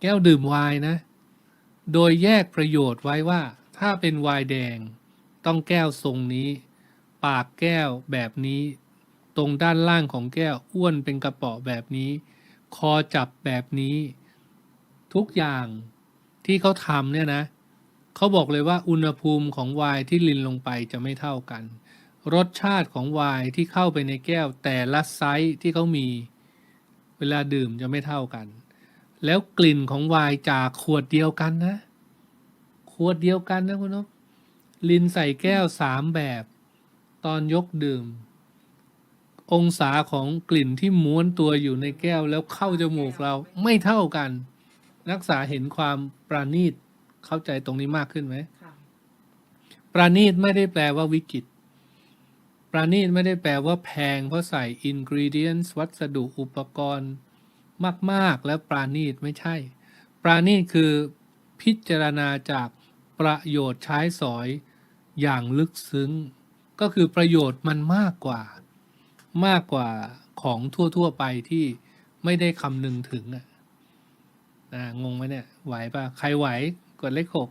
แก้วดื่มไวน์นะ โดยแยกประโยชน์ไว้ว่า ถ้าเป็นไวน์แดง ต้องแก้วทรงนี้ ปากแก้วแบบนี้ ตรงด้านล่างของแก้วอ้วนเป็นกระป๋อแบบนี้ คอจับแบบนี้ ทุกอย่างที่เขาทำเนี่ยนะเขาบอกเลยว่าอุณหภูมิของไวน์ที่ลินลงไปจะไม่เท่ากัน รสชาติของไวน์ที่เข้าไปในแก้วแต่ละไซส์ที่เขามี เวลาดื่มจะไม่เท่ากัน แล้วกลิ่นของไวน์จากขวดเดียวกันนะ ขวดเดียวกันนะคุณนพลินใส่แก้วสามแบบ ตอนยกดื่ม องศาของกลิ่นที่ม้วนตัวอยู่ในแก้วแล้วเข้าจมูกเราไม่เท่ากัน นักศึกษาเห็นความประณีตเข้าใจตรงนี้มากขึ้นไหมประณีตไม่ได้แปลว่าวิจิตประณีตไม่ได้แปลว่าแพงเพราะใส่ ingredients วัสดุอุปกรณ์ มากๆ แล้วปราณีตไม่ใช่ ปราณีตคือพิจารณาจากประโยชน์ใช้สอยอย่างลึกซึ้ง ก็คือประโยชน์มันมากกว่า มากกว่าของทั่วๆไปที่ไม่ได้คำนึงถึงอะอ่างงไหมเนี่ยไหวปะใครไหวกดเลขหก